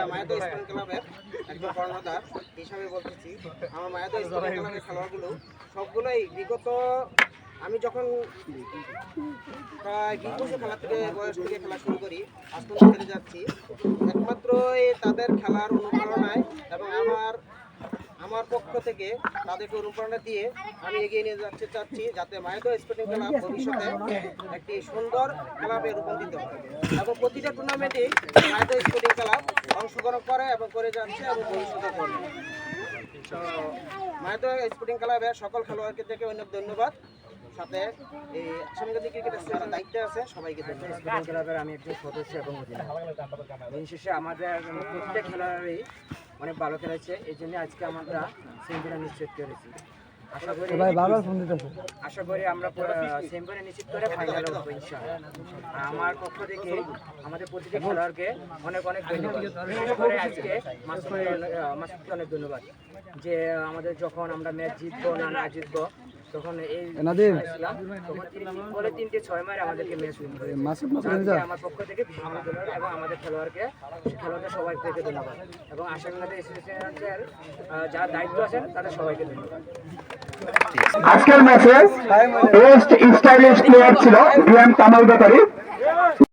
ক্লাবের একজন বলতেছি। আমার ক্লাবের সবগুলোই বিগত আমি যখন প্রায় বিশ বছর খেলা থেকে বয়স থেকে খেলা শুরু করি পর্যন্ত খেলে যাচ্ছি একমাত্র এই তাদের খেলার অনুপ্রেরণায় এবং আমার আমার পক্ষ থেকে তাদেরকে অনুপ্রেরণা দিয়ে আমি এগিয়ে নিয়ে যাচ্ছে চাচ্ছি যাতে মায়াদা স্পোর্টিং ক্লাব ভবিষ্যতে একটি সুন্দর ক্লাবে রূপান্তরিত হয়। এবং প্রতিটা টুর্নামেন্টেই মায়াদা স্পোর্টিং ক্লাব অংশগ্রহণ করে এবং করে যাচ্ছে এবং ভবিষ্যতে করবে। তো স্পোর্টিং ক্লাবের সকল খেলোয়াড়কে থেকে অনেক ধন্যবাদ। সাথে এই সাংবাদিক ক্রিকেটের যারা দায়িত্বে আছে সবাইকে ধন্যবাদ স্পোর্টিং ক্লাবের আমি একজন সদস্য এবং অধিনায়ক। দিন শেষে আমাদের প্রত্যেক খেলোয়াড়ই অনেক ভালো খেলেছে এই জন্য আজকে আমরা সেমিফাইনাল নিশ্চিত করেছি। আশা করি আশা করি আমরা সেমিফাইনাল নিশ্চিত করে ফাইনালে উঠবো ইনশাআল্লাহ আমার পক্ষ থেকে আমাদের প্রতিটি খেলোয়াড়কে অনেক অনেক ধন্যবাদ। বিশেষ করে আজকে অনেক ধন্যবাদ যে আমাদের যখন আমরা ম্যাচ জিতবো না না জিতবো তখন এই ছিলাম, তখন তিনি বলে তিনটে ছয় মারে আমাদেরকে ম্যাচ উইন করে আমার পক্ষ থেকে ধন্যবাদ এবং আমাদের খেলোয়াড়কে খেলোয়াড়দের সবাই থেকে ধন্যবাদ। এবং আশা অ্যাসোসিয়েশনের যারা দায়িত্ব আছেন তাদের সবাইকে ধন্যবাদ। আজকের ম্যাচে বেস্ট স্টাইলিশ প্লেয়ার ছিল ডিএম কামাল ব্যাপারী